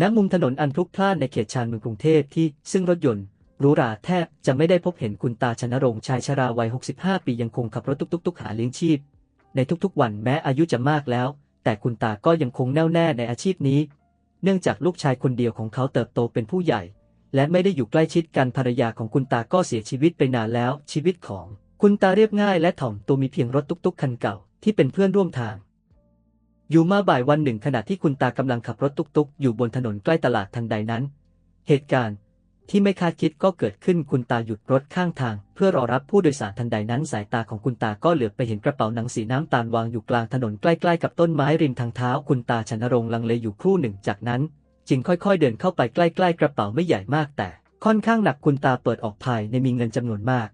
ณมุมถนนอันพลุกพล่านในเขตชานเมืองกรุงเทพที่ซึ่งรถยนต์หรูหราแทบจะไม่ได้พบเห็นคุณตาชนรงค์ชายชราวัย 65 ปียังคงขับรถตุกๆหาเลี้ยงชีพ ในทุกๆ วันแม้อายุจะมากแล้ว แต่คุณตาก็ยังคงแน่วแน่ในอาชีพนี้ เนื่องจากลูกชายคนเดียวของเขาเติบโตเป็นผู้ใหญ่ และไม่ได้อยู่ใกล้ชิดกันภรรยาของคุณตาก็เสียชีวิตไปนานแล้วชีวิตของ คุณตาเรียบง่ายและถ่อมตัวมีเพียงรถตุกๆคันเก่าที่เป็นเพื่อนร่วมทาง อยู่มาบ่ายวันหนึ่งขณะที่คุณตากำลังขับรถตุกๆ อยู่บนถนนใกล้ตลาดทันใดนั้น เหตุการณ์ที่ไม่คาดคิดก็เกิดขึ้นคุณตาหยุดรถข้างทาง เพื่อรอรับผู้โดยสารทันใดนั้น สายตาของคุณตาก็เหลือบไปเห็นกระเป๋าหนังสีน้ำตาลวางอยู่กลางถนนใกล้ๆกับต้นไม้ริมทางเท้า คุณตาชนรงลังเลอยู่ครู่หนึ่งจากนั้น จึงค่อยๆเดินเข้าไปใกล้ๆกระเป๋าไม่ใหญ่มากแต่ ค่อนข้างหนักคุณตาเปิดออกภายในมีเงินจำนวนมาก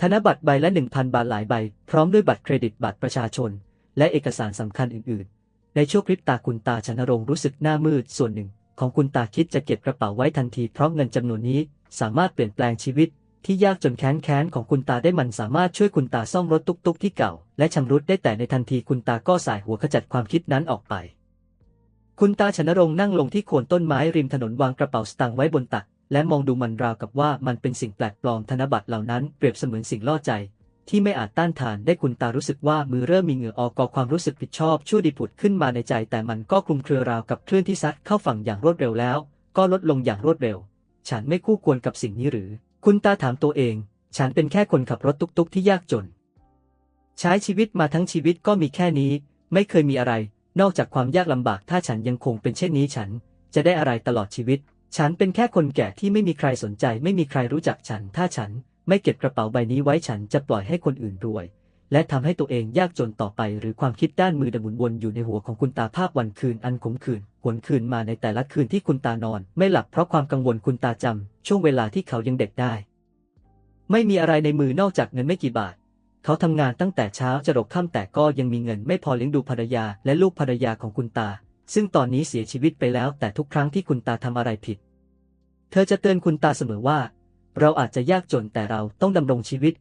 ธนบัตรใบละ1,000 บาทหลายใบ พร้อมด้วยบัตรเครดิตบัตรประชาชน และเอกสารสำคัญอื่น ๆ ในช่วงพริบตาคุณตาชนรงค์รู้สึกหน้ามืดส่วนหนึ่ง ของคุณตาคิดจะเก็บกระเป๋าไว้ทันทีเพราะเงินจำนวนนี้สามารถเปลี่ยนแปลงชีวิต ที่ยากจนแค้นแค้นของคุณตาได้มันสามารถช่วยคุณตาซ่อมรถตุกๆที่เก่า และชำรุดได้แต่ในทันทีคุณตาก็สายหัวขจัดความคิดนั้นออกไป คุณตาชนรงค์นั่งลงที่โคนต้นไม้ริมถนนวางกระเป๋าสตางค์ไว้บนตักและมองดูมันราวกับว่ามันเป็นสิ่งแปลกปลอมธนบัตรเหล่านั้นเปรียบเสมือนสิ่งล่อใจ ที่ไม่อาจต้านทานได้คุณตารู้สึกว่ามือเริ่มมีเหงื่อออกก่อความรู้สึกผิดชอบชั่วดีผุดขึ้นมาในใจ แต่มันก็คลุมเครือราวกับคลื่นที่ซัดเข้าฝั่งอย่างรวดเร็วแล้ว ก็ลดลงอย่างรวดเร็ว ฉันไม่คู่ควรกับสิ่งนี้หรือ คุณตาถามตัวเอง ฉันเป็นแค่คนขับรถตุกๆที่ยากจน ใช้ชีวิตมาทั้งชีวิตก็มีแค่นี้ ไม่เคยมีอะไร นอกจากความยากลำบาก ถ้าฉันยังคงเป็นเช่นนี้ฉัน จะได้อะไรตลอดชีวิต ฉันเป็นแค่คนแก่ที่ไม่มีใครสนใจ ไม่มีใครรู้จักฉัน ถ้าฉัน ไม่เก็บกระเป๋าใบนี้ไว้ฉันจะปล่อยให้คนอื่นรวย และทำให้ตัวเองยากจนต่อไป หรือความคิดด้านมือดหมุนวนอยู่ในหัวของคุณตาภาพวันคืนอันขมขื่นหวนคืนมาในแต่ละคืนที่คุณตานอน ไม่หลับเพราะความกังวลคุณตาจำช่วงเวลาที่เขายังเด็กได้ ไม่มีอะไรในมือนอกจากเงินไม่กี่บาท เขาทำงานตั้งแต่เช้าจะรกค่ำแต่ก็ยังมีเงินไม่พอเลี้ยงดูภรรยาและลูกภรรยาของคุณตา ซึ่งตอนนี้เสียชีวิตไปแล้วแต่ทุกครั้งที่คุณตาทำอะไรผิด เธอจะเตือนคุณตาเสมอว่า เราอาจจะยากจนแต่เราต้องดำรงชีวิต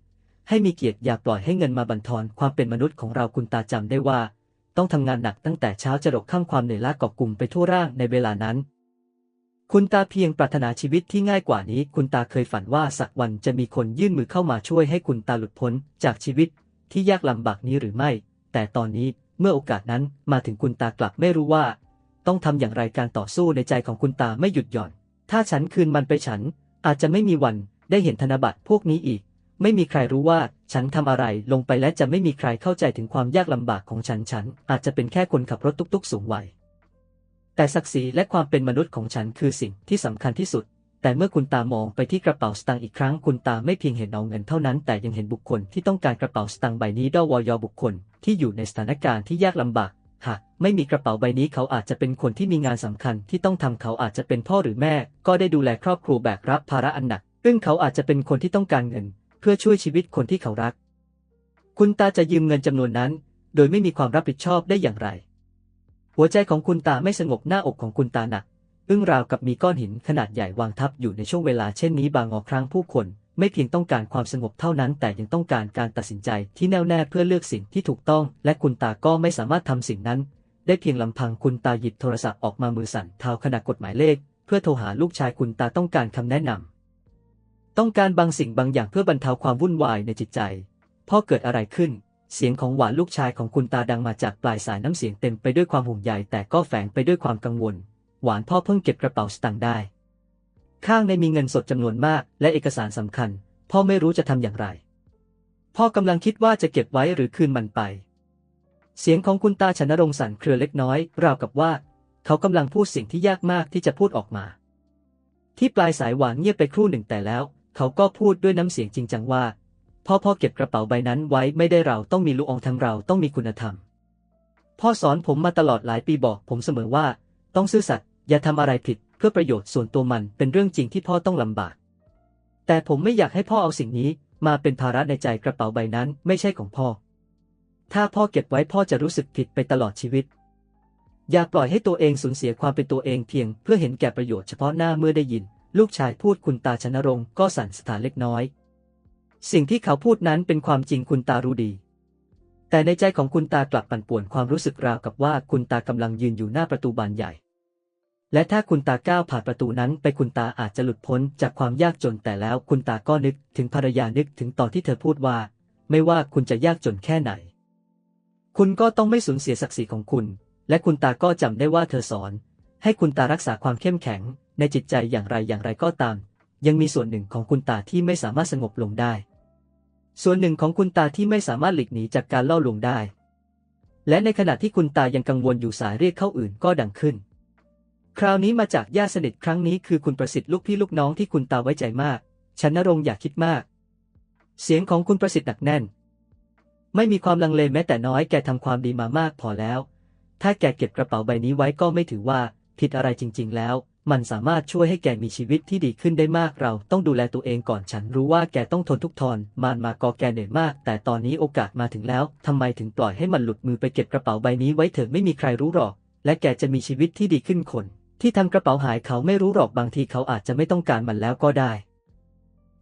ให้มีเกียรติอย่าปล่อยให้เงินมาบั่นทอนความเป็นมนุษย์ของเราคุณตาจำได้ว่า ต้องทำงานหนักตั้งแต่เช้าจะรกค่ำความเหนื่อยล้ากาะกลุ่มไปทั่วร่างในเวลานั้น คุณตาเพียงปรารถนาชีวิตที่ง่ายกว่านี้ คุณตาเคยฝันว่าสักวันจะมีคนยื่นมือเข้ามาช่วยให้คุณตาหลุดพ้นจากชีวิตที่ยากลำบากนี้หรือไม่ แต่ตอนนี้เมื่อโอกาสนั้นมาถึงคุณตากลับไม่รู้ว่า ต้องทำอย่างไรการต่อสู้ในใจของคุณตาไม่หยุดหย่อน ถ้าฉันคืนมันไปฉัน อาจจะไม่มีวันได้เห็นธนบัตรพวกนี้อีก ไม่มีใครรู้ว่าฉันทำอะไรลงไปและจะไม่มีใครเข้าใจถึงความยากลำบากของฉันฉัน อาจจะเป็นแค่คนขับรถตุกๆ สูงวัย แต่ศักดิ์ศรีและความเป็นมนุษย์ของฉันคือสิ่งที่สำคัญที่สุด แต่เมื่อคุณตามองไปที่กระเป๋าสตางค์อีกครั้ง คุณตาไม่เพียงเห็นเอาเงินเท่านั้น แต่ยังเห็นบุคคลที่ต้องการกระเป๋าสตางค์ใบนี้ดวอยบุคคลที่อยู่ในสถานการณ์ที่ยากลำบาก หากไม่มีกระเป๋าใบนี้เขาอาจจะเป็นคนที่มีงานสำคัญที่ต้องทำเขาอาจจะเป็นพ่อหรือแม่ ก็ได้ดูแลครอบครัวแบกรับภาระอันหนัก ซึ่งเขาอาจจะเป็นคนที่ต้องการเงิน เพื่อช่วยชีวิตคนที่เขารัก คุณตาจะยืมเงินจำนวนนั้น โดยไม่มีความรับผิดชอบได้อย่างไร หัวใจของคุณตาไม่สงบหน้าอกของคุณตาหนักอึ้งราวกับมีก้อนหินขนาดใหญ่วางทับอยู่ในช่วงเวลาเช่นนี้บางอครั้งผู้คน ไม่เพียงต้องการความสงบเท่านั้น แต่ยังต้องการการตัดสินใจที่แน่วแน่เพื่อเลือกสิ่งที่ถูกต้อง และคุณตาก็ไม่สามารถทำสิ่งนั้น ได้เพียงลำพังคุณตาหยิบโทรศัพท์ออกมามือสั่นเท้าขณะกดหมายเลข เพื่อโทรหาลูกชายคุณตาต้องการคำแนะนำต้องการบางสิ่งบางอย่างเพื่อบรรเทาความวุ่นวายในจิตใจพ่อเกิดอะไรขึ้น เสียงของหวานลูกชายของคุณตาดังมาจากปลายสายน้ำเสียงเต็มไปด้วยความห่วงใยแต่ก็แฝงไปด้วยความกังวล หวานพ่อเพิ่งเก็บกระเป๋าสตางค์ได้ ข้างในมีเงินสดจำนวนมาก และเอกสารสำคัญ พ่อไม่รู้จะทำอย่างไร พ่อกำลังคิดว่าจะเก็บไว้หรือคืนมันไป เสียงของคุณตาชนรงสั่นเครือเล็กน้อย ราวกับว่า เขากำลังพูดสิ่งที่ยากมากที่จะพูดออกมา ที่ปลายสายหวานเงียบไปครู่หนึ่งแต่แล้ว เขาก็พูดด้วยน้ำเสียงจริงจังว่า พ่อพ่อเก็บกระเป๋าใบนั้นไว้ไม่ได้เราต้องมีลูกองทั้งเราต้องมีคุณธรรม พ่อสอนผมมาตลอดหลายปีบอกผมเสมอว่า ต้องซื่อสัตย์อย่าทำอะไรผิด พื่อประโยชน์ส่วนตัวมันเป็นเรื่องจริงที่พ่อต้องลำบาก แต่ผมไม่อยากให้พ่อเอาสิ่งนี้มาเป็นภาระในใจกระเป๋าใบนั้นไม่ใช่ของพ่อ ถ้าพ่อเก็บไว้พ่อจะรู้สึกผิดไปตลอดชีวิต อย่าปล่อยให้ตัวเองสูญเสียความเป็นตัวเองเพียงเพื่อเห็นแก่ประโยชน์เฉพาะหน้าเมื่อได้ยิน ลูกชายพูดคุณตาชนรงค์ก็สั่นสถานเล็กน้อย สิ่งที่เขาพูดนั้นเป็นความจริงคุณตารู้ดี แต่ในใจของคุณตากลับปั่นป่วนความรู้สึกราวกับว่าคุณตากำลังยืนอยู่หน้าประตูบานใหญ่ และถ้าคุณตาก้าวผ่านประตูนั้นไปคุณตาอาจจะหลุดพ้นจากความยากจนแต่แล้วคุณตาก็นึกถึงภรรยานึกถึงตอนที่เธอพูดว่า ไม่ว่าคุณจะยากจนแค่ไหน คุณก็ต้องไม่สูญเสียศักดิ์ศรีของคุณ และคุณตาก็จำได้ว่าเธอสอน ให้คุณตารักษาความเข้มแข็ง ในจิตใจอย่างไรอย่างไรก็ตาม ยังมีส่วนหนึ่งของคุณตาที่ไม่สามารถสงบลงได้ ส่วนหนึ่งของคุณตาที่ไม่สามารถหลีกหนีจากการล่อลวงได้ และในขณะที่คุณตายังกังวลอยู่สายเรียกเข้าอื่นก็ดังขึ้น คราวนี้มาจากญาติสนิทครั้งนี้คือคุณประสิทธิ์ลูกพี่ลูกน้องที่คุณตาไว้ใจมาก ฉันนรงอย่าคิดมาก เสียงของคุณประสิทธิ์หนักแน่น ไม่มีความลังเลแม้แต่น้อยแกทำความดีมามากพอแล้ว ถ้าแกเก็บกระเป๋าใบนี้ไว้ก็ไม่ถือว่าผิดอะไรจริง ๆ แล้ว มันสามารถช่วยให้แกมีชีวิตที่ดีขึ้นได้มากเราต้องดูแลตัวเองก่อนฉันรู้ว่าแกต้องทนทุกทรมานมากอแกเหนื่อยมาก แต่ตอนนี้โอกาสมาถึงแล้วทำไมถึงปล่อยให้มันหลุดมือไปเก็บกระเป๋าใบนี้ไว้เถอะไม่มีใครรู้หรอก และแกจะมีชีวิตที่ดีขึ้นคน ที่ทำกระเป๋าหายเขาไม่รู้หรอกบางทีเขาอาจจะไม่ต้องการมันแล้วก็ได้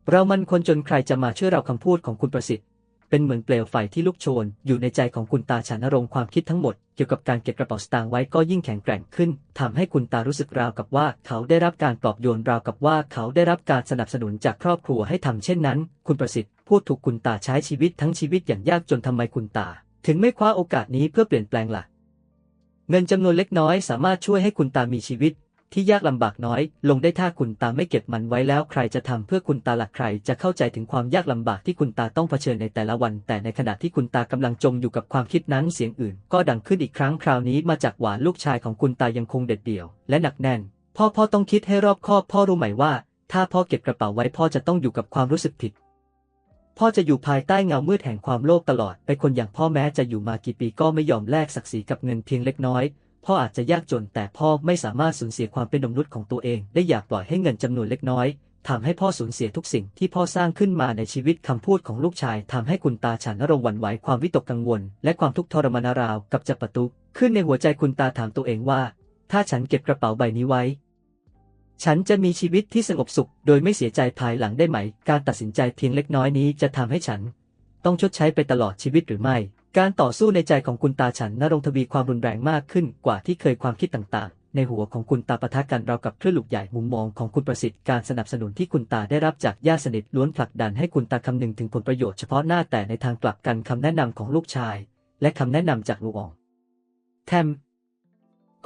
เรามันคนจนใครจะมาช่วยเราคำพูดของคุณประสิทธิ์ เป็นเหมือนเปลวไฟที่ลุกโชน อยู่ในใจของคุณตาฉันนรงความคิดทั้งหมดเกี่ยวกับการเก็บกระเป๋าสตางค์ไว้ก็ยิ่งแข็งแกร่งขึ้นทำให้คุณตารู้สึกราวกับว่าเขาได้รับการปลอบโยนราวกับว่าเขาได้รับการสนับสนุนจากครอบครัวให้ทำเช่นนั้น คุณประสิทธิ์พูดถูกคุณตาใช้ชีวิตทั้งชีวิตอย่างยากจนทำไมคุณตา ถึงไม่คว้าโอกาสนี้เพื่อเปลี่ยนแปลงล่ะ เงินจำนวนเล็กน้อยสามารถช่วยให้คุณตามีชีวิต ที่ยากลำบากน้อย ลงได้ถ้าคุณตาไม่เก็บมันไว้แล้วใครจะทำเพื่อคุณตาหลักใคร จะเข้าใจถึงความยากลำบากที่คุณตาต้องเผชิญในแต่ละวัน แต่ในขณะที่คุณตากำลังจมอยู่กับความคิดนั้นเสียงอื่น ก็ดังขึ้นอีกครั้งคราวนี้มาจากหวานลูกชายของคุณตายังคงเด็ดเดี่ยว และหนักแน่น พ่อพ่อต้องคิดให้รอบคอบพ่อรู้ไหมว่า ถ้าพ่อเก็บกระเป๋าไว้พ่อจะต้องอยู่กับความรู้สึกผิด พ่อจะอยู่ภายใต้เงามืดแห่งความโลภตลอด ไปคนอย่างพ่อแม้จะอยู่มากี่ปีก็ไม่ยอมแลกศักดิ์ศรีกับเงินเพียงเล็กน้อย พ่ออาจจะยากจนแต่พ่อไม่สามารถสูญเสียความเป็นมนุษย์ของตัวเอง ได้อยากปล่อยให้เงินจำนวนเล็กน้อยทำให้พ่อสูญเสียทุกสิ่งที่พ่อสร้างขึ้นมาในชีวิตคำพูดของลูกชายทำให้คุณตาฉันนรงหวั่นไหวความวิตกกังวล และความทุกข์ทรมานราวกับจะประตุขึ้นในหัวใจคุณตาถามตัวเองว่า ถ้าฉันเก็บกระเป๋าใบนี้ไว้ ฉันจะมีชีวิตที่สงบสุข โดยไม่เสียใจภายหลังได้ไหม การตัดสินใจเพียงเล็กน้อยนี้จะทำให้ฉัน ต้องชดใช้ไปตลอดชีวิตหรือไม่ การต่อสู้ในใจของคุณตาฉันนรงทวีความรุนแรงมากขึ้นกว่าที่เคยความคิดต่างๆ ในหัวของคุณตาปะทะกันเราวกับคลื่นลูกใหญ่มุมมองของคุณประสิทธิ์การสนับสนุนที่คุณตาได้รับจากญาติสนิทล้วนผลักดันให้คุณตาคำนึงถึงผลประโยชน์เฉพาะหน้าแต่ในทางกลับกันคำแนะนำของลูกชาย และคำแนะนำจากลุงอองแทม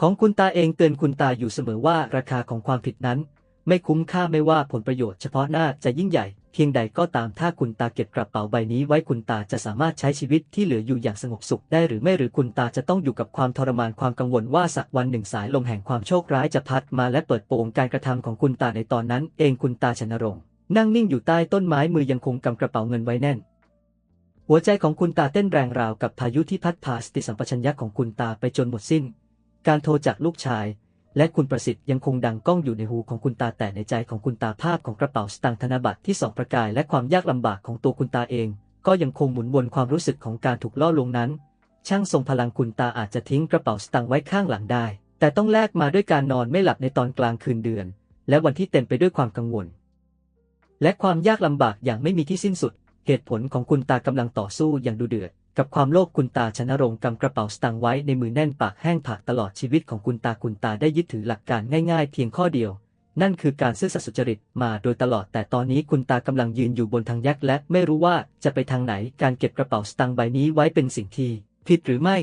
ของคุณตาเองเตือนคุณตาอยู่เสมอว่าราคาของความผิดนั้น ไม่คุ้มค่าไม่ว่าผลประโยชน์เฉพาะหน้าจะยิ่งใหญ่ เพียงใดก็ตามถ้าคุณตาเก็บกระเป๋าใบนี้ไว้คุณตาจะสามารถใช้ชีวิตที่เหลืออยู่อย่างสงบสุขได้หรือไม่หรือคุณตาจะต้องอยู่กับความทรมานความกังวลว่าสักวันหนึ่งสายลมแห่งความโชคร้ายจะพัดมาและเปิดโปงการกระทำของคุณตาในตอนนั้น เองคุณตาชนรงค์นั่งนิ่งอยู่ใต้ต้นไม้มือยังคงกำกระเป๋าเงินไว้แน่น หัวใจของคุณตาเต้นแรงราวกับพายุที่พัดพาสติสัมปชัญญะของคุณตาไปจนหมดสิ้น การโทรจากลูกชาย และคุณประสิทธิ์ยังคงดังก้องอยู่ในหูของคุณตาแต่ในใจของคุณตาภาพของกระเป๋าสตางค์ธนบัตรที่สองประกายและความยากลำบากของตัวคุณตาเอง ก็ยังคงหมุนวนความรู้สึกของการถูกล่อลวงนั้น ช่างทรงพลังคุณตาอาจจะทิ้งกระเป๋าสตางค์ไว้ข้างหลังได้ แต่ต้องแลกมาด้วยการนอนไม่หลับในตอนกลางคืนเดือน และวันที่เต็มไปด้วยความกังวล และความยากลำบากอย่างไม่มีที่สิ้นสุด เหตุผลของคุณตากำลังต่อสู้อย่างดุเดือด กับความโลภคุณตาชนรงค์กำกระเป๋าสตางค์ไว้ในมือแน่นปากแห้งผากตลอดชีวิตของคุณตาคุณตาได้ยึดถือหลักการง่ายๆ เพียงข้อเดียว นั่นคือการซื่อสัตย์สุจริตมาโดยตลอดแต่ตอนนี้คุณตากำลังยืนอยู่บนทางแยกและไม่รู้ว่าจะไปทางไหนการเก็บกระเป๋าสตางค์ใบนี้ไว้เป็นสิ่งที่ผิดหรือไม่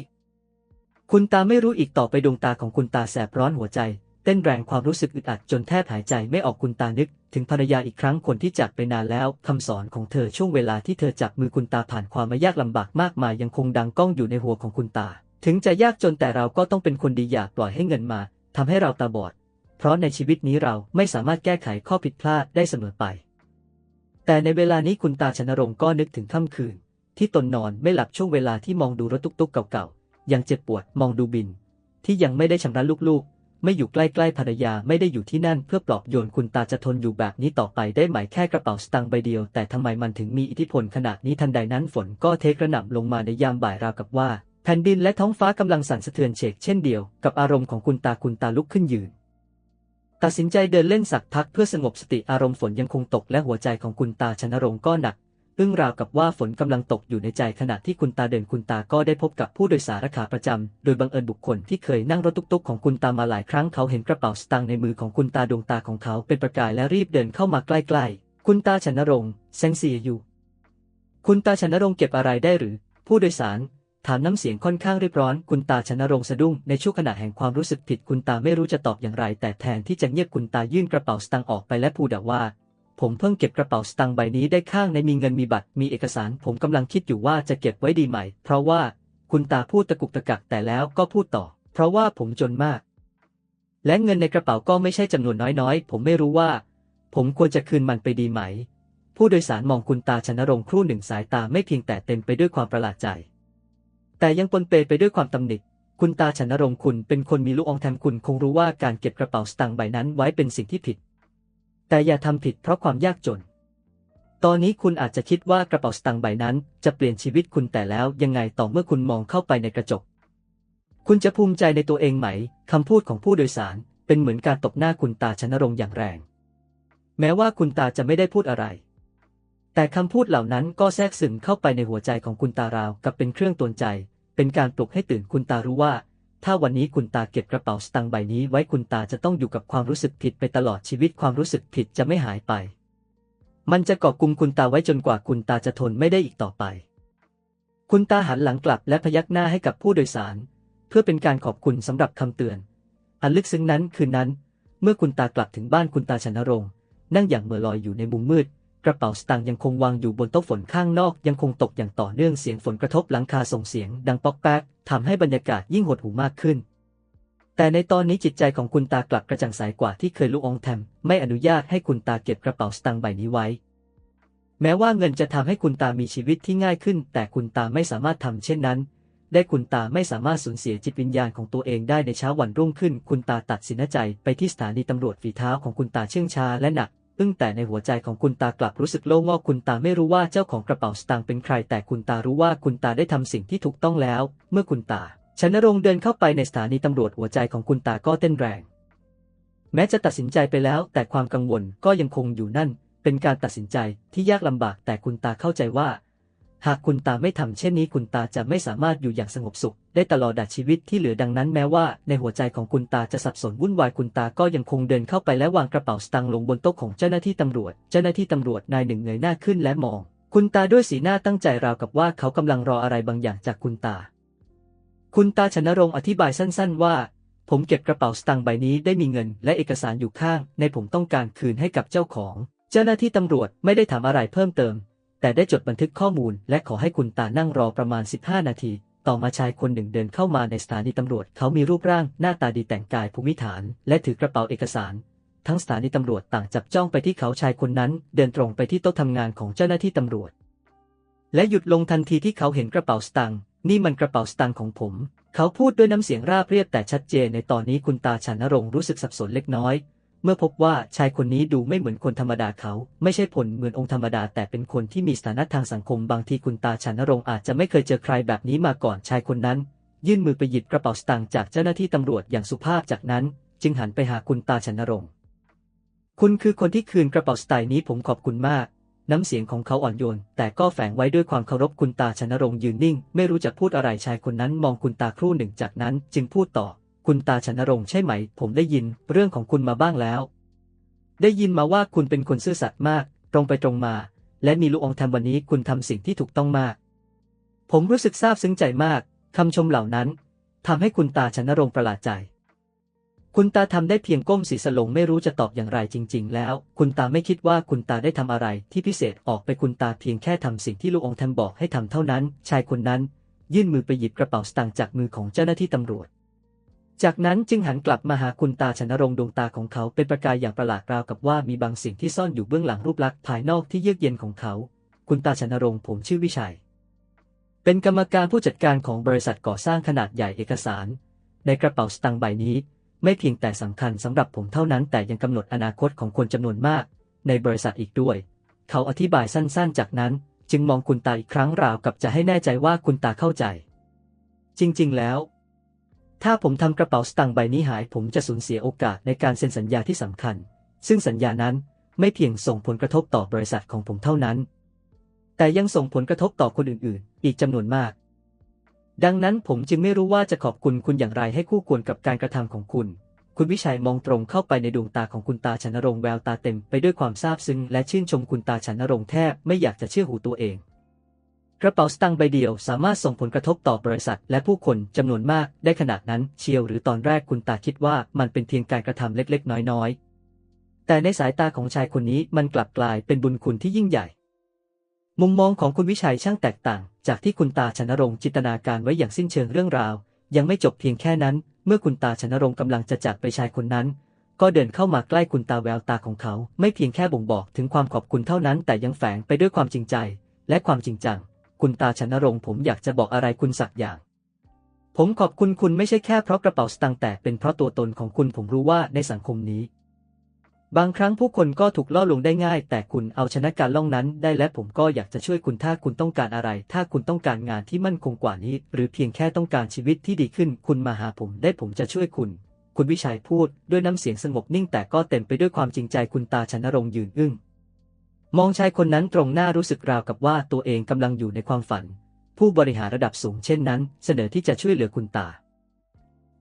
คุณตาไม่รู้อีกต่อไปดวงตาของคุณตาแสบร้อนหัวใจ เต้นแรงความรู้สึกอึดอัดจนแทบหายใจไม่ออกคุณตานึก ถึงภรรยาอีกครั้งคนที่จากไปนานแล้วคำสอนของเธอช่วงเวลาที่เธอจับมือคุณตาผ่านความยากลำบากมากมายยังคงดังก้องอยู่ในหัวของคุณตา ถึงจะยากจนแต่เราก็ต้องเป็นคนดีอย่าปล่อยให้เงินมาทำให้เราตาบอด เพราะในชีวิตนี้เราไม่สามารถแก้ไขข้อผิดพลาดได้เสมอไป แต่ในเวลานี้คุณตาชนรงค์ก็นึกถึงค่ำคืน ที่ตนนอนไม่หลับช่วงเวลาที่มองดูรถตุ๊กๆเก่าๆยังเจ็บปวดมองดูบิน ที่ยังไม่ได้ชำระลูกๆ ไม่อยู่ใกล้ๆภรรยาไม่ได้อยู่ที่นั่นเพื่อปลอบโยนคุณตาจะทนอยู่แบบนี้ต่อไปได้ไหมแค่กระเป๋าสตางค์ใบเดียว แต่ทำไมมันถึงมีอิทธิพลขนาดนี้ทันใดนั้นฝนก็เทกระหน่ำลงมาในยามบ่ายราวกับว่า แผ่นดินและท้องฟ้ากำลังสั่นสะเทือนเฉกเช่นเดียวกับอารมณ์ของคุณตาคุณตาลุกขึ้นยืน ตัดสินใจเดินเล่นสักพักเพื่อสงบสติอารมณ์ฝนยังคงตกและหัวใจของคุณตาชนรงค์ก็หนัก อึ้งราวกับว่าฝนกำลังตกอยู่ในใจขณะที่คุณตาเดินคุณตาก็ได้พบกับผู้โดยสารขาประจำ โดยบังเอิญบุคคลที่เคยนั่งรถตุ๊กๆของคุณตามาหลายครั้งเขาเห็นกระเป๋าสตางค์ในมือของคุณตาดวงตาของเขาเป็นประกายและรีบเดินเข้ามาใกล้ๆ คุณตาชนรงค์แซงเซียอยู่ คุณตาชนรงค์เก็บอะไรได้หรือ ผู้โดยสารถามน้ำเสียงค่อนข้างรีบร้อน คุณตาชนรงค์สะดุ้งในช่วงขณะแห่งความรู้สึกผิด คุณตาไม่รู้จะตอบอย่างไร แต่แทนที่จะเงียบคุณตายื่นกระเป๋าสตางค์ออกไปและพูดว่า ผมเพิ่งเก็บกระเป๋าสตางค์ใบนี้ได้ข้างในมีเงินมีบัตรมีเอกสาร ผมกำลังคิดอยู่ว่าจะเก็บไว้ดีไหม เพราะว่าคุณตาพูดตะกุกตะกักแต่แล้วก็พูดต่อ เพราะว่าผมจนมาก และเงินในกระเป๋าก็ไม่ใช่จำนวนน้อยๆ ผมไม่รู้ว่า ผมควรจะคืนมันไปดีไหม ผู้โดยสารมองคุณตาชนรงครู่หนึ่งสายตาไม่เพียงแต่เต็มไปด้วยความประหลาดใจ แต่ยังปนเปไปด้วยความตำหนิคุณตาชนรงคุณเป็นคนมีลูกอองแทมคุณคงรู้ว่าการเก็บกระเป๋าสตางค์ใบนั้นไว้เป็นสิ่งที่ผิด แต่อย่าทำผิดเพราะความยากจน ตอนนี้คุณอาจจะคิดว่ากระเป๋าสตางค์ใบนั้น จะเปลี่ยนชีวิตคุณแต่แล้วยังไงต่อเมื่อคุณมองเข้าไปในกระจก คุณจะภูมิใจในตัวเองไหมคำพูดของผู้โดยสารเป็นเหมือนการตบหน้าคุณตาชนรงอย่างแรง แม้ว่าคุณตาจะไม่ได้พูดอะไร แต่คำพูดเหล่านั้นก็แทรกซึมเข้าไปในหัวใจของคุณตาราวกับเป็นเครื่องตวนใจ เป็นการปลุกให้ตื่นคุณตารู้ว่า ถ้าวันนี้คุณตาเก็บกระเป๋าสตางค์ใบนี้ไว้คุณตาจะต้องอยู่กับความรู้สึกผิดไปตลอดชีวิตความรู้สึกผิดจะไม่หายไป มันจะเกาะกลุ่มคุณตาไว้จนกว่าคุณตาจะทนไม่ได้อีกต่อไป คุณตาหันหลังกลับและพยักหน้าให้กับผู้โดยสาร เพื่อเป็นการขอบคุณสำหรับคำเตือน อันลึกซึ้งนั้นคืนนั้น เมื่อคุณตากลับถึงบ้านคุณตาชนรงค์นั่งอย่างเหม่อลอยอยู่ในมุมมืด กระเป๋าสตางค์ยังคงวางอยู่บนโต๊ะฝนข้างนอกยังคงตกอย่างต่อเนื่องเสียงฝนกระทบหลังคาส่งเสียงดังป๊อกแป๊กทำให้บรรยากาศยิ่งหดหูมากขึ้น แต่ในตอนนี้จิตใจของคุณตากลับกระจ่างใสกว่าที่เคยลูกองแทมไม่อนุญาตให้คุณตาเก็บกระเป๋าสตางค์ใบนี้ไว้ แม้ว่าเงินจะทำให้คุณตามีชีวิตที่ง่ายขึ้น แต่คุณตาไม่สามารถทำเช่นนั้น ได้คุณตาไม่สามารถสูญเสียจิตวิญญาณของตัวเองได้ในเช้าวันรุ่งขึ้น คุณตาตัดสินใจไปที่สถานีตำรวจฝีเท้าของคุณตาเชื่องช้าและหนัก อึ้งแต่ในหัวใจของคุณตากลับรู้สึกโล่งว่าคุณตาไม่รู้ว่าเจ้าของกระเป๋าสตางค์เป็นใคร แต่คุณตารู้ว่าคุณตาได้ทำสิ่งที่ถูกต้องแล้ว เมื่อคุณตาชนรงค์เดินเข้าไปในสถานีตำรวจหัวใจของคุณตาก็เต้นแรง แม้จะตัดสินใจไปแล้ว แต่ความกังวลก็ยังคงอยู่นั่น เป็นการตัดสินใจที่ยากลำบากแต่คุณตาเข้าใจว่า หากคุณตาไม่ทำเช่นนี้คุณตาจะไม่สามารถอยู่อย่างสงบสุข ได้ตลอดดชีวิตที่เหลือดังนั้นแม้ว่า ในหัวใจของคุณตาจะสับสนวุ่นวายคุณตาก็ยังคงเดินเข้าไปและวางกระเป๋าสตางค์ลงบนโต๊ะของเจ้าหน้าที่ตำรวจ เจ้าหน้าที่ตำรวจนายหนึ่งเงยหน้าขึ้นและมอง คุณตาด้วยสีหน้าตั้งใจราวกับว่าเขากำลังรออะไรบางอย่างจากคุณตา คุณตาชนรงค์อธิบายสั้น ๆ ว่า ผมเก็บกระเป๋าสตางค์ใบนี้ได้มีเงิน และเอกสารอยู่ข้าง ในผมต้องการคืนให้กับเจ้าของ เจ้าหน้าที่ตำรวจไม่ได้ถามอะไรเพิ่มเติม แต่ได้จดบันทึกข้อมูล และขอให้คุณตานั่งรอประมาณ 15 นาที ต่อมาชายคนหนึ่งเดินเข้ามาในสถานีตำรวจ เขามีรูปร่างหน้าตาดีแต่งกายภูมิฐาน และถือกระเป๋าเอกสาร ทั้งสถานีตำรวจต่างจับจ้องไปที่เขาชายคนนั้น เดินตรงไปที่โต๊ะทำงานของเจ้าหน้าที่ตำรวจ และหยุดลงทันทีที่เขาเห็นกระเป๋าสตางค์นี่มันกระเป๋าสตางค์ของผม เขาพูดด้วยน้ำเสียงราบเรียบแต่ชัดเจนในตอนนี้คุณตาชันนรงค์รู้สึกสับสนเล็กน้อย เมื่อพบว่าชายคนนี้ดูไม่เหมือนคนธรรมดาเขา ไม่ใช่ผลเหมือนองค์ธรรมดา แต่เป็นคนที่มีสถานะทางสังคมบางทีคุณตาชันนรงค์อาจจะไม่เคยเจอใครแบบนี้มาก่อนชายคนนั้น ยื่นมือไปหยิบกระเป๋าสตางค์จากเจ้าหน้าที่ตำรวจอย่างสุภาพจากนั้น จึงหันไปหาคุณตาชันนรงค์คุณคือคนที่คืนกระเป๋าสไตล์นี้ผมขอบคุณมาก น้ำเสียงของเขาอ่อนโยน แต่ก็แฝงไว้ด้วยความเคารพคุณตาชนรงค์ยืนนิ่ง ไม่รู้จะพูดอะไรชายคนนั้นมองคุณตาครู่หนึ่งจากนั้น จึงพูดต่อ คุณตาชนรงค์ใช่ไหม ผมได้ยินเรื่องของคุณมาบ้างแล้ว ได้ยินมาว่าคุณเป็นคนซื่อสัตย์มาก ตรงไปตรงมา และมีลูกองทำวันนี้คุณทำสิ่งที่ถูกต้องมาก ผมรู้สึกซาบซึ้งใจมากคำชมเหล่านั้นทำให้คุณตาชนรงค์ประหลาดใจ คุณตาทำได้เพียงก้มศีรษะลงไม่รู้จะตอบอย่างไรจริง ๆ แล้ว คุณตาไม่คิดว่าคุณตาได้ทำอะไรที่พิเศษออกไปคุณตาเพียงแค่ทำสิ่งที่ลูกองท่านบอกให้ทำเท่านั้น ชายคนนั้น ยื่นมือไปหยิบกระเป๋าสตางค์จากมือของเจ้าหน้าที่ตำรวจ จากนั้นจึงหันกลับมาหาคุณตาชนรงดวงตาของเขาเป็นประกายอย่างประหลาดราวกับว่ามีบางสิ่งที่ซ่อนอยู่เบื้องหลังรูปลักษณ์ภายนอกที่เยือกเย็นของเขา คุณตาชนรงผมชื่อวิชัย เป็นกรรมการผู้จัดการของบริษัทก่อสร้างขนาดใหญ่เอกสาร ในกระเป๋าสตางค์ใบนี้ ไม่เพียงแต่สำคัญสำหรับผมเท่านั้น แต่ยังกำหนดอนาคตของคนจำนวนมาก ในบริษัทอีกด้วย เขาอธิบายสั้นๆ จากนั้น จึงมองคุณตาอีกครั้งราวกับจะให้แน่ใจว่าคุณตาเข้าใจ จริง ๆ แล้ว ถ้าผมทำกระเป๋าสตางค์ใบนี้หาย ผมจะสูญเสียโอกาสในการเซ็นสัญญาที่สำคัญ ซึ่งสัญญานั้นไม่เพียงส่งผลกระทบต่อบริษัทของผมเท่านั้น แต่ยังส่งผลกระทบต่อคนอื่นๆ อีกจำนวนมาก ดังนั้นผมจึงไม่รู้ว่าจะขอบคุณคุณอย่างไรให้คู่ควรกับการกระทำของคุณ คุณวิชัยมองตรงเข้าไปในดวงตาของคุณตาชนรงแววตาเต็มไปด้วยความซาบซึ้งและชื่นชมคุณตาชนรงแทบไม่อยากจะเชื่อหูตัวเอง กระเป๋าสตางค์ใบเดียวสามารถส่งผลกระทบต่อบริษัท และผู้คนจำนวนมากได้ขนาดนั้นเชียวหรือตอนแรกคุณตาคิดว่ามันเป็นเพียงการกระทำเล็กๆ น้อยๆ แต่ในสายตาของชายคนนี้มันกลับกลายเป็นบุญคุณที่ยิ่งใหญ่ มุมมองของคุณวิชัยช่างแตกต่าง จากที่คุณตาชนรงค์จินตนาการไว้อย่างสิ้นเชิงเรื่องราว ยังไม่จบเพียงแค่นั้น เมื่อคุณตาชนรงค์กำลังจะจากไปชายคนนั้น ก็เดินเข้ามาใกล้คุณตาแววตาของเขา ไม่เพียงแค่บ่งบอกถึงความขอบคุณเท่านั้น แต่ยังแฝงไปด้วยความจริงใจ และความจริงจัง คุณตาชนรงผมอยากจะบอกอะไรคุณสักอย่าง ผมขอบคุณคุณไม่ใช่แค่เพราะกระเป๋าสตางค์แต่เป็นเพราะตัวตนของคุณผมรู้ว่าในสังคมนี้ บางครั้งผู้คนก็ถูกล่อลวงได้ง่าย แต่คุณเอาชนะการล่องนั้น ได้และผมก็อยากจะช่วยคุณถ้าคุณต้องการอะไร ถ้าคุณต้องการงานที่มั่นคงกว่านี้ หรือเพียงแค่ต้องการชีวิตที่ดีขึ้น คุณมาหาผมได้ผมจะช่วยคุณ คุณวิชัยพูด ด้วยน้ำเสียงสงบนิ่งแต่ก็เต็มไปด้วยความจริงใจคุณตาชนรงค์ยืนอึ้ง มองชายคนนั้นตรงหน้ารู้สึกราวกับว่าตัวเองกำลังอยู่ในความฝัน ผู้บริหารระดับสูงเช่นนั้น เสนอที่จะช่วยเหลือคุณตา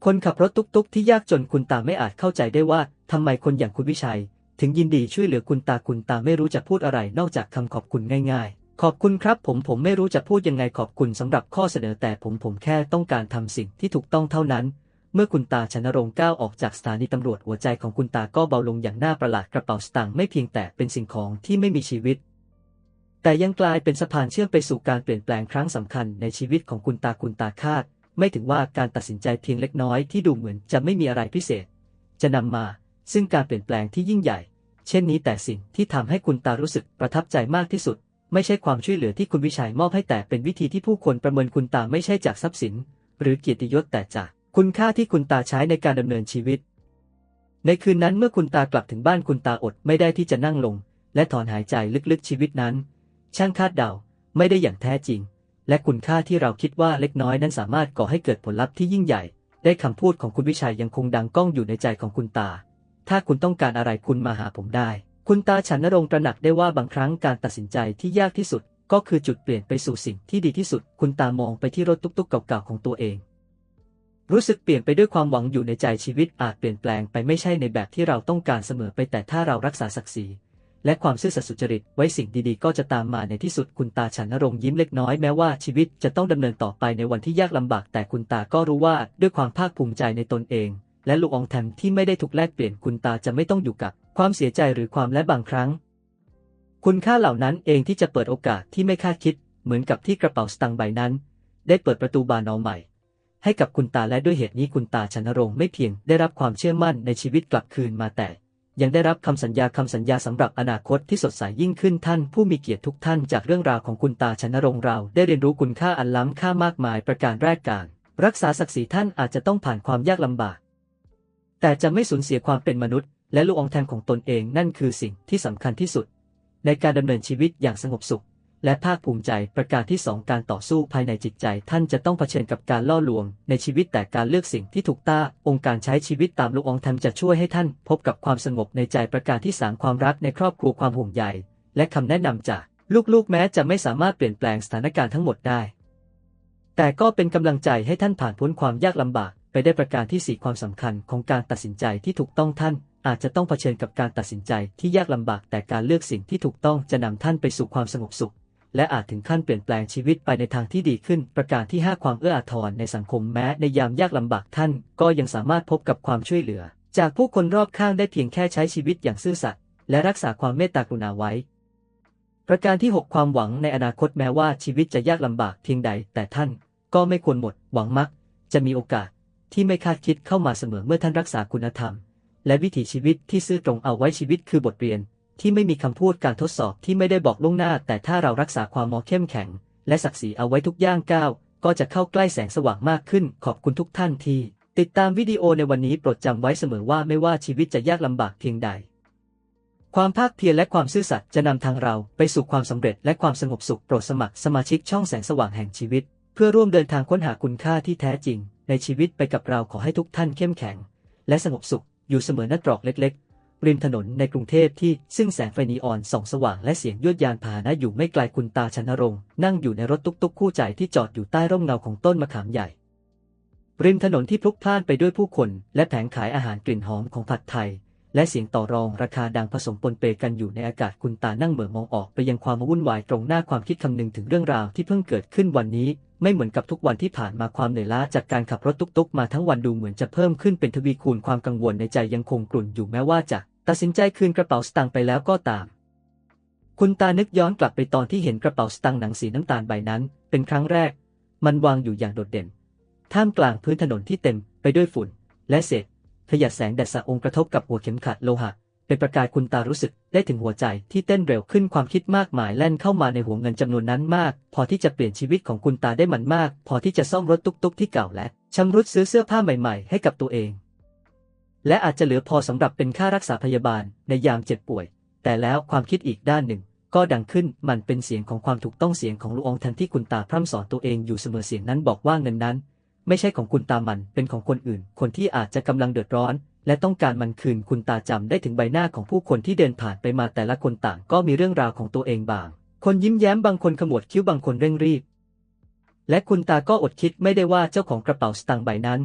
คนขับรถตุ๊กๆ ที่ยากจนคุณตาไม่อาจเข้าใจได้ว่าทำไมคนอย่างคุณวิชัย ถึงยินดีช่วยเหลือคุณตาคุณตาไม่รู้จะพูดอะไรนอกจากคำขอบคุณง่าย ๆ ขอบคุณครับ ผมผมไม่รู้จะพูดยังไงขอบคุณสำหรับข้อเสนอแต่ผมผมแค่ต้องการทำสิ่งที่ถูกต้องเท่านั้น เมื่อคุณตาชนรงค์ก้าวออกจากสถานีตำรวจหัวใจของคุณตาก็เบาลงอย่างน่าประหลาดกระเป๋าสตางค์ไม่เพียงแต่เป็นสิ่งของที่ไม่มีชีวิต แต่ยังกลายเป็นสะพานเชื่อมไปสู่การเปลี่ยนแปลงครั้งสำคัญในชีวิตของคุณตาคุณตาคาด ไม่ถึงว่าการตัดสินใจเพียงเล็กน้อยที่ดูเหมือนจะไม่มีอะไรพิเศษ จะนำมา ซึ่งการเปลี่ยนแปลงที่ยิ่งใหญ่ เช่นนี้แต่สิ่งที่ทำให้คุณตารู้สึกประทับใจมากที่สุด ไม่ใช่ความช่วยเหลือที่คุณวิชัยมอบให้แต่เป็นวิธีที่ผู้คนประเมินคุณตาไม่ใช่จากทรัพย์สิน หรือเกียรติยศแต่จาก คุณค่าที่คุณตาใช้ในการดำเนินชีวิต ในคืนนั้นเมื่อคุณตากลับถึงบ้านคุณตาอดไม่ได้ที่จะนั่งลง และถอนหายใจลึกๆชีวิตนั้น ช่างคาดเดาไม่ได้อย่างแท้จริง และคุณค่าที่เราคิดว่าเล็กน้อยนั้นสามารถก่อให้เกิดผลลัพธ์ที่ยิ่งใหญ่ ได้คำพูดของคุณวิชัยยังคงดังก้องอยู่ในใจของคุณตา ถ้าคุณต้องการอะไรคุณมาหาผมได้ คุณตาฉันนรงตระหนักได้ว่าบางครั้งการตัดสินใจที่ยากที่สุด ก็คือจุดเปลี่ยนไปสู่สิ่งที่ดีที่สุด คุณตามองไปที่รถตุ๊กๆเก่าๆของตัวเอง รู้สึกเปลี่ยนไปด้วยความหวังอยู่ในใจชีวิตอาจเปลี่ยนแปลงไปไม่ใช่ในแบบที่เราต้องการเสมอไปแต่ถ้าเรารักษาศักดิ์ศรีและความซื่อสัตย์สุจริตไว้สิ่งดีๆ ก็จะตามมาในที่สุดคุณตาฉันนรงยิ้มเล็กน้อยแม้ว่าชีวิตจะต้องดำเนินต่อไปในวันที่ยากลำบากแต่คุณตาก็รู้ว่าด้วยความภาคภูมิใจในตนเอง และลูกอองแทมที่ไม่ได้ถูกแลกเปลี่ยนคุณตาจะไม่ต้องอยู่กับ ความเสียใจหรือความและบางครั้ง คุณค่าเหล่านั้นเองที่จะเปิดโอกาสที่ไม่คาดคิด เหมือนกับที่กระเป๋าสตางค์ใบนั้น ได้เปิดประตูบานเอาใหม่ ให้กับคุณตาและด้วยเหตุนี้คุณตาชนรงค์ไม่เพียงได้รับความเชื่อมั่นในชีวิตกลับคืนมาแต่ยังได้รับคำสัญญาคำสัญญาสำหรับอนาคตที่สดใสยิ่งขึ้นท่านผู้มีเกียรติทุกท่านจากเรื่องราวของคุณตาชนรงค์เราได้เรียนรู้คุณค่าอันล้ำค่ามากมายประการแรกการ รักษาศักดิ์ศรีท่านอาจจะต้องผ่านความยากลำบาก แต่จะไม่สูญเสียความเป็นมนุษย์ และลูกอองแทนของตนเองนั่นคือสิ่งที่สำคัญที่สุด ในการดำเนินชีวิตอย่างสงบสุข และภาคภูมิใจประการที่สองการต่อสู้ภายในจิตใจ ท่านจะต้องเผชิญกับการล่อลวง ในชีวิตแต่การเลือกสิ่งที่ถูกต้ององค์การใช้ชีวิตตามลูกอองแทมจะช่วยให้ท่าน พบกับความสงบในใจประการที่สามความรักในครอบครัวความห่วงใยและคำแนะนำจากลูกๆแม้จะไม่สามารถเปลี่ยนแปลงสถานการณ์ทั้งหมดได้ แต่ก็เป็นกำลังใจให้ท่านผ่านพ้นความยากลำบาก ไปได้ประการที่สี่ความสำคัญของการตัดสินใจที่ถูกต้องท่านอาจจะต้องเผชิญกับการตัดสินใจที่ยากลำบากแต่การเลือกสิ่งที่ถูกต้องจะนำท่านไปสู่ความสงบสุข และอาจถึงขั้นเปลี่ยนแปลงชีวิตไปในทางที่ดีขึ้น ประการที่ 5 ความเอื้ออาทรในสังคมแม้ในยามยากลำบากท่าน ก็ยังสามารถพบกับความช่วยเหลือ จากผู้คนรอบข้างได้เพียงแค่ใช้ชีวิตอย่างซื่อสัตย์และรักษาความเมตตากรุณาไว้ ประการที่ 6 ความหวังในอนาคตแม้ว่าชีวิตจะยากลำบากเพียงใด แต่ท่าน ก็ไม่ควรหมด หวังมัก จะมีโอกาส ที่ไม่คาดคิดเข้ามาเสมอเมื่อท่านรักษาคุณธรรม และวิถีชีวิตที่ซื่อตรงเอาไว้ชีวิตคือบทเรียน ที่ไม่มีคำพูดการทดสอบที่ไม่ได้บอกล่วงหน้า แต่ถ้าเรารักษาความมอเข้มแข็ง และศักดิ์ศรีเอาไว้ทุกย่างก้าว ก็จะเข้าใกล้แสงสว่างมากขึ้น ขอบคุณทุกท่านที่ ติดตามวิดีโอในวันนี้โปรดจำไว้เสมอว่าไม่ว่าชีวิตจะยากลำบากเพียงใด ความภาคเพียรและความซื่อสัตย์จะนำทางเราไปสู่ความสำเร็จและความสงบสุขโปรดสมัครสมาชิกช่องแสงสว่างแห่งชีวิต เพื่อร่วมเดินทางค้นหาคุณค่าที่แท้จริง ในชีวิตไปกับเราขอให้ทุกท่านเข้มแข็ง และสงบสุขอยู่เสมอนัดตรอกเล็ก ริมถนนในกรุงเทพที่ซึ่งแสงไฟนีออนส่องสว่างและเสียงยวดยานพาหนะอยู่ไม่ไกลคุณตาชนรงค์นั่งอยู่ในรถตุ๊กๆคู่ใจที่จอดอยู่ใต้ร่มเงาของต้นมะขามใหญ่ ริมถนนที่พลุกพล่านไปด้วยผู้คน และแผงขายอาหารกลิ่นหอมของผัดไทย และเสียงต่อรองราคาดังผสมปนเปกันอยู่ในอากาศคุณตานั่งเหม่อมองออกไปยังความวุ่นวายตรงหน้าความคิดคำนึงถึงเรื่องราวที่เพิ่งเกิดขึ้นวันนี้ไม่เหมือนกับทุกวันที่ผ่านมาความเหนื่อยล้าจากการขับรถตุ๊กๆ มาทั้งวันดูเหมือนจะเพิ่มขึ้นเป็นทวีคูณความกังวลในใจยังคงกลุ่นอยู่แม้ว่าจะ ตัดสินใจคืนกระเป๋าสตางค์ไปแล้วก็ตาม คุณตานึกย้อนกลับไปตอนที่เห็นกระเป๋าสตางค์หนังสีน้ำตาลใบนั้น เป็นครั้งแรก มันวางอยู่อย่างโดดเด่น ท่ามกลางพื้นถนนที่เต็มไปด้วยฝุ่น และเศษขยะแสงแดดสะองกระทบกับหัวเข็มขัดโลหะ เป็นประกายคุณตารู้สึกได้ถึงหัวใจที่เต้นเร็วขึ้นความคิดมากมายแล่นเข้ามาในหัวเงินจำนวนนั้นมาก พอที่จะเปลี่ยนชีวิตของคุณตาได้มันมาก พอที่จะซ่อมรถตุ๊กๆที่เก่าและชำรุดซื้อเสื้อผ้าใหม่ๆ ให้กับตัวเอง และอาจจะเหลือพอสำหรับเป็นค่ารักษาพยาบาลในยามเจ็บป่วย แต่แล้วความคิดอีกด้านหนึ่ง ก็ดังขึ้นมันเป็นเสียงของความถูกต้องเสียงของลูกองทันที่คุณตาพร่ำสอนตัวเองอยู่เสมอเสียงนั้นบอกว่าเงินนั้น ไม่ใช่ของคุณตามันเป็นของคนอื่น คนที่อาจจะกำลังเดือดร้อน และต้องการมันคืนคุณตาจำได้ถึงใบหน้าของผู้คนที่เดินผ่านไปมาแต่ละคนต่างก็มีเรื่องราวของตัวเองบาง คนยิ้มแย้มบางคนขมวดคิ้วบางคนเร่งรีบและคุณตาก็อดคิดไม่ได้ว่าเจ้าของกระเป๋าสตางค์ใบนั้น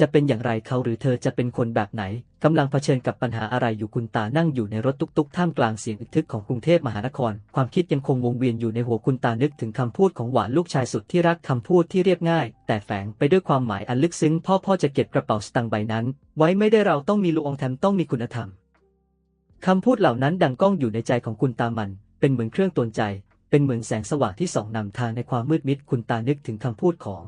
จะเป็นอย่างไรเขาหรือเธอจะเป็นคนแบบไหนกำลังเผชิญกับปัญหาอะไรอยู่คุณตานั่งอยู่ในรถตุกๆท่ามกลางเสียงอึกทึกของกรุงเทพมหานคร ความคิดยังคงวงเวียนอยู่ในหัวคุณตานึกถึงคำพูดของหวานลูกชายสุดที่รักคำพูดที่เรียบง่าย แต่แฝงไปด้วยความหมายอันลึกซึ้งพ่อพ่อจะเก็บกระเป๋าสตางค์ใบนั้น ไว้ไม่ได้เราต้องมีลูกองแถมต้องมีคุณธรรมคำพูดเหล่านั้นดังก้องอยู่ในใจของคุณตามัน เป็นเหมือนเครื่องตวนใจ เป็นเหมือนแสงสว่างที่ส่องนำทางในความมืดมิดคุณตานึกถึงคำพูดของ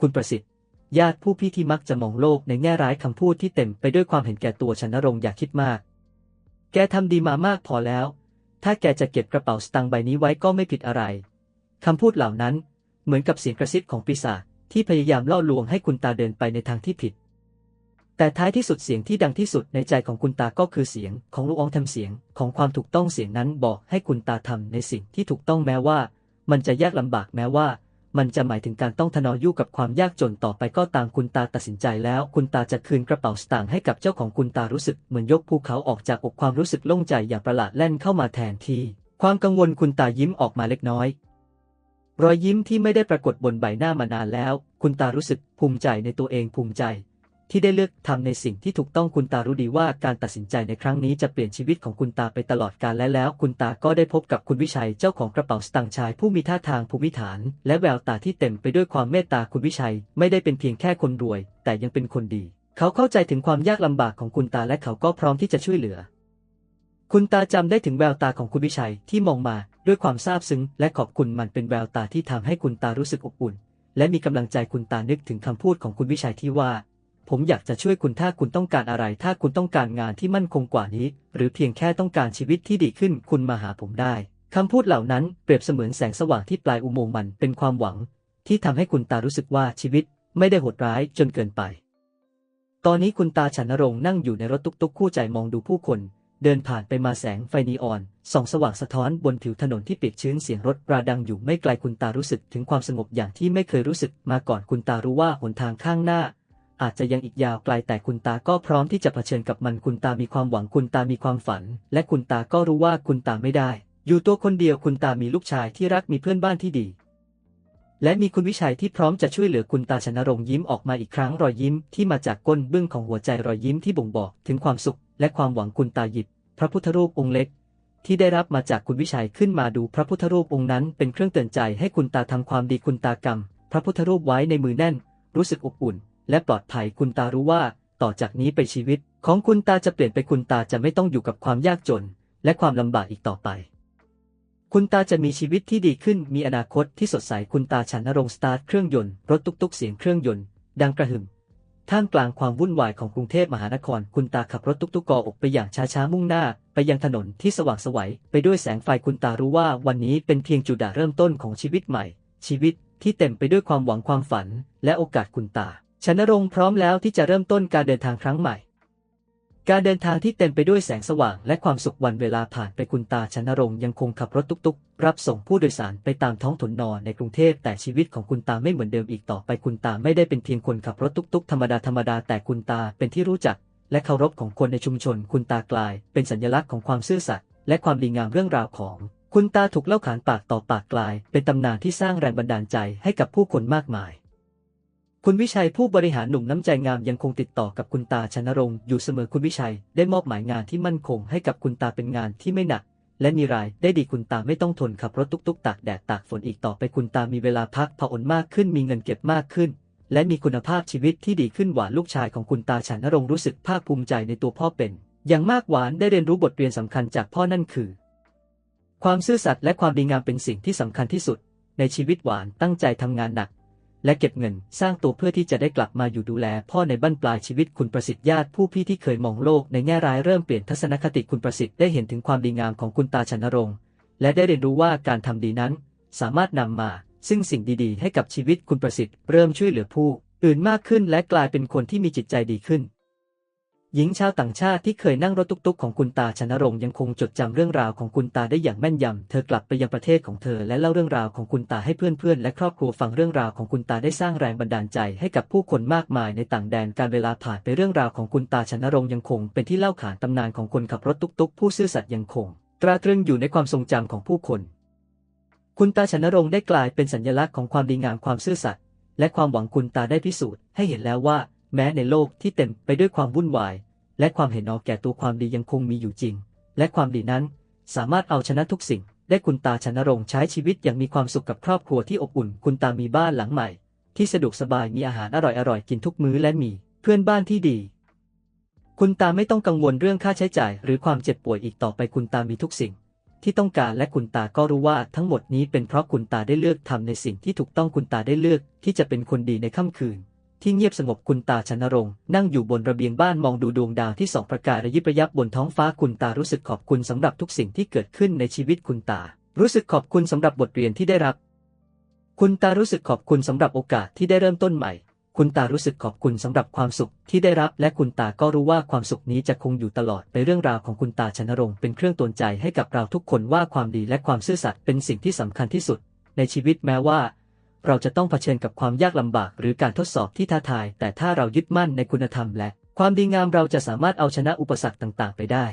คุณประสิทธิ์ ญาติผู้พี่ที่มักจะมองโลกในแง่ร้ายคำพูดที่เต็มไปด้วยความเห็นแก่ตัวชนรงค์อย่าคิดมาก แกทำดีมามากพอแล้ว ถ้าแกจะเก็บกระเป๋าสตางค์ใบนี้ไว้ก็ไม่ผิดอะไรคำพูดเหล่านั้นเหมือนกับเสียงกระซิบของปีศาจที่พยายามล่อลวงให้คุณตาเดินไปในทางที่ผิด แต่ท้ายที่สุดเสียงที่ดังที่สุดในใจของคุณตาก็คือเสียงของลูกอองทำเสียงของความถูกต้องเสียงนั้นบอกให้คุณตาทำในสิ่งที่ถูกต้องแม้ว่า มันจะยากลำบากแม้ว่า มันจะหมายถึงการต้องทนอยู่กับความยากจนต่อไปก็ตามคุณตาตัดสินใจแล้ว คุณตาจะคืนกระเป๋าสตางค์ให้กับเจ้าของคุณตารู้สึกเหมือนยกภูเขาออกจากอกความรู้สึกโล่งใจอย่างประหลาดแล่นเข้ามาแทนที่ ความกังวลคุณตายิ้มออกมาเล็กน้อย รอยยิ้มที่ไม่ได้ปรากฏบนใบหน้ามานานแล้ว คุณตารู้สึกภูมิใจในตัวเองภูมิใจ ที่ได้เลือกทำในสิ่งที่ถูกต้องคุณตารู้ดีว่าการตัดสินใจในครั้งนี้จะเปลี่ยนชีวิตของคุณตาไปตลอดกาลและแล้ว คุณตาก็ได้พบกับคุณวิชัยเจ้าของกระเป๋าสตางค์ชายผู้มีท่าทางภูมิฐาน และแววตาที่เต็มไปด้วยความเมตตาคุณวิชัย ไม่ได้เป็นเพียงแค่คนรวย แต่ยังเป็นคนดี เขาเข้าใจถึงความยากลำบากของคุณตาและเขาก็พร้อมที่จะช่วยเหลือ คุณตาจำได้ถึงแววตาของคุณวิชัยที่มองมาด้วยความซาบซึ้ง และขอบคุณมันเป็นแววตาที่ทำให้คุณตารู้สึกอบอุ่น และมีกำลังใจคุณตานึกถึงคำพูดของคุณวิชัยที่ว่า ผมอยากจะช่วยคุณถ้าคุณต้องการอะไร ถ้าคุณต้องการงานที่มั่นคงกว่านี้ หรือเพียงแค่ต้องการชีวิตที่ดีขึ้นคุณมาหาผมได้คำพูดเหล่านั้นเปรียบเสมือนแสงสว่างที่ปลายอุโมงค์มันเป็นความหวัง ที่ทำให้คุณตารู้สึกว่าชีวิตไม่ได้โหดร้ายจนเกินไป ตอนนี้คุณตาฉันนรงค์นั่งอยู่ในรถตุ๊กๆคู่ใจมองดูผู้คน เดินผ่านไปมาแสงไฟนีออนส่องสว่างสะท้อนบนผิวถนนที่เปียกชื้นเสียงรถราดังอยู่ไม่ไกลคุณตารู้สึกถึงความสงบอย่างที่ไม่เคยรู้สึกมาก่อนคุณตารู้ว่าหนทางข้างหน้า อาจจะยังอีกยาวไกลแต่คุณตาก็พร้อมที่จะเผชิญกับมันคุณตามีความหวังคุณตามีความฝัน และคุณตาก็รู้ว่าคุณตาไม่ได้ อยู่ตัวคนเดียวคุณตามีลูกชายที่รักมีเพื่อนบ้านที่ดี และมีคุณวิชัยที่พร้อมจะช่วยเหลือคุณตาชนรงยิ้มออกมาอีกครั้งรอยยิ้มที่มาจากก้นเบื้องของหัวใจรอยยิ้มที่บ่งบอกถึงความสุข และความหวังคุณตาหยิบ พระพุทธรูปองค์เล็กที่ได้รับมาจากคุณวิชัยขึ้นมาดูพระพุทธรูปองค์นั้นเป็นเครื่องเตือนใจให้คุณตาทำความดีคุณตากรรม พระพุทธรูปไว้ในมือแน่น รู้สึกอบอุ่น และปลอดภัยคุณตารู้ว่าต่อจากนี้ไปชีวิต ของคุณตาจะเปลี่ยนไปคุณตาจะไม่ต้องอยู่กับความยากจน และความลำบากอีกต่อไป คุณตาจะมีชีวิตที่ดีขึ้นมีอนาคตที่สดใสคุณตาฉันนรงสตาร์ทเครื่องยนต์รถตุกๆเสียงเครื่องยนต์ดังกระหึ่มท่ามกลางความวุ่นวายของกรุงเทพมหานคร คุณตาขับรถตุกๆกออกไปอย่างช้าๆมุ่งหน้า ไปยังถนนที่สว่างไสวัยไปด้วยแสงไฟคุณตารู้ว่าวันนี้เป็นเพียงจุดเริ่มต้นของชีวิตใหม่ ชีวิตที่เต็มไปด้วยความหวังความฝัน และโอกาสคุณตา ชนรงค์พร้อมแล้วที่จะเริ่มต้นการเดินทางครั้งใหม่ การเดินทางที่เต็มไปด้วยแสงสว่างและความสุขวันเวลาผ่านไปคุณตาชนรงค์ยังคงขับรถตุกๆ รับส่งผู้โดยสารไปตามท้องถนนนอในกรุงเทพแต่ชีวิตของคุณตาไม่เหมือนเดิมอีกต่อไปคุณตาไม่ได้เป็นเพียงคนขับรถตุกๆ ธรรมดาธรรมดาแต่คุณตาเป็นที่รู้จัก และเคารพของคนในชุมชน คุณตากลาย เป็นสัญลักษณ์ของความซื่อสัตย์และความดีงามเรื่องราวของ คุณตาถูกเล่าขานปากต่อปากกลาย เป็นตำนานที่สร้างแรงบันดาลใจให้กับผู้คนมากมาย คุณวิชัยผู้บริหารหนุ่มน้ำใจงามยังคงติดต่อกับคุณตาชนรงค์อยู่เสมอคุณวิชัยได้มอบหมายงานที่มั่นคงให้กับคุณตาเป็นงานที่ไม่หนัก และมีรายได้ดีคุณตาไม่ต้องทนขับรถตุกๆตากแดดตากฝนอีกต่อไปคุณตามีเวลาพักผ่อนมากขึ้นมีเงินเก็บมากขึ้น และมีคุณภาพชีวิตที่ดีขึ้นหวานลูกชายของคุณตาฉันนรงค์รู้สึกภาคภูมิใจในตัวพ่อเป็น อย่างมากหวานได้เรียนรู้บทเรียนสำคัญจากพ่อนั่นคือ ความซื่อสัตย์และความดีงามเป็นสิ่งที่สำคัญที่สุด ในชีวิตหวานตั้งใจทำงานหนัก และเก็บเงินสร้างตัวเพื่อที่จะได้กลับมาอยู่ดูแล พ่อในบั้นปลายชีวิตคุณประสิทธิ์ญาติผู้พี่ที่เคยมองโลกในแง่ร้ายเริ่มเปลี่ยนทัศนคติคุณประสิทธิ์ได้เห็นถึงความดีงามของคุณตาชนรงค์และได้เรียนรู้ว่าการทำดีนั้น สามารถนำมา ซึ่งสิ่งดีๆ ให้กับชีวิตคุณประสิทธิ์เริ่มช่วยเหลือผู้ อื่นมากขึ้นและกลายเป็นคนที่มีจิตใจดีขึ้น หญิงชาวต่างชาติที่เคยนั่งรถตุ๊กๆของคุณตาชนรงค์ยังคงจดจำเรื่องราวของคุณตาได้อย่างแม่นยำ เธอกลับไปยังประเทศของเธอและเล่าเรื่องราวของคุณตาให้เพื่อนๆและครอบครัวฟังเรื่องราวของคุณตาได้สร้างแรงบันดาลใจให้กับผู้คนมากมายในต่างแดนการเวลาผ่านไปเรื่องราวของคุณตาชนรงค์ยังคง เป็นที่เล่าขานตำนานของคนขับรถตุ๊กๆ ผู้ซื่อสัตย์ยังคง ตราตรึงอยู่ในความทรงจำของผู้คน คุณตาชนรงค์ได้กลายเป็นสัญลักษณ์ของความดีงามความซื่อสัตย์และความหวังคุณตาได้พิสูจน์ให้เห็นแล้วว่า แม้ในโลกที่เต็มไปด้วยความวุ่นวาย และความเห็นออกแก่ตัวความดียังคงมีอยู่จริง และความดีนั้น สามารถเอาชนะทุกสิ่ง ได้คุณตาชนรงค์ใช้ชีวิตอย่างมีความสุขกับครอบครัวที่อบอุ่น คุณตามีบ้านหลังใหม่ ที่สะดวกสบายมีอาหารอร่อยๆกินทุกมื้อและมี เพื่อนบ้านที่ดี คุณตาไม่ต้องกังวลเรื่องค่าใช้จ่าย หรือความเจ็บป่วยอีกต่อไปคุณตามีทุกสิ่งที่ต้องการและคุณตาก็รู้ว่าทั้งหมดนี้เป็นเพราะคุณตาได้เลือกทำในสิ่งที่ถูกต้องคุณตาได้เลือกที่จะเป็นคนดีในค่ำคืน ที่เงียบสงบคุณตาชนรงค์นั่งอยู่บนระเบียงบ้านมองดูดวงดาวที่สองประกายระยิบระยับบนท้องฟ้าคุณตารู้สึกขอบคุณสำหรับทุกสิ่งที่เกิดขึ้นในชีวิตคุณตา รู้สึกขอบคุณสำหรับบทเรียนที่ได้รับ คุณตารู้สึกขอบคุณสำหรับโอกาสที่ได้เริ่มต้นใหม่ คุณตารู้สึกขอบคุณสำหรับความสุขที่ได้รับและคุณตาก็รู้ว่าความสุขนี้จะคงอยู่ตลอดไปเรื่องราวของคุณตาชนรงค์เป็นเครื่องตือนใจให้กับเราทุกคนว่าความดีและความซื่อสัตย์เป็นสิ่งที่สำคัญที่สุด ในชีวิตแม้ว่า เราจะต้องเผชิญกับความยากลำบากหรือการทดสอบที่ท้าทาย แต่ถ้าเรายึดมั่นในคุณธรรมและความดีงามเราจะสามารถเอาชนะอุปสรรคต่างๆ ไปได้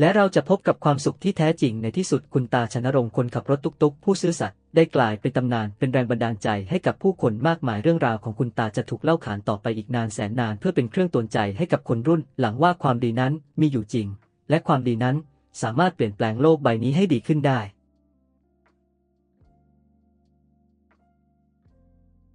และเราจะพบกับความสุขที่แท้จริงในที่สุดคุณตาชนรงคนขับรถตุกๆ ผู้ซื่อสัตย์ได้กลายเป็นตำนานเป็นแรงบันดาลใจให้กับผู้คนมากมายเรื่องราวของคุณตาจะถูกเล่าขานต่อไปอีกนานแสนนาน เพื่อเป็นเครื่องตือนใจให้กับคนรุ่น หลังว่าความดีนั้นมีอยู่จริง และความดีนั้นสามารถเปลี่ยนแปลงโลกใบนี้ให้ดีขึ้นได้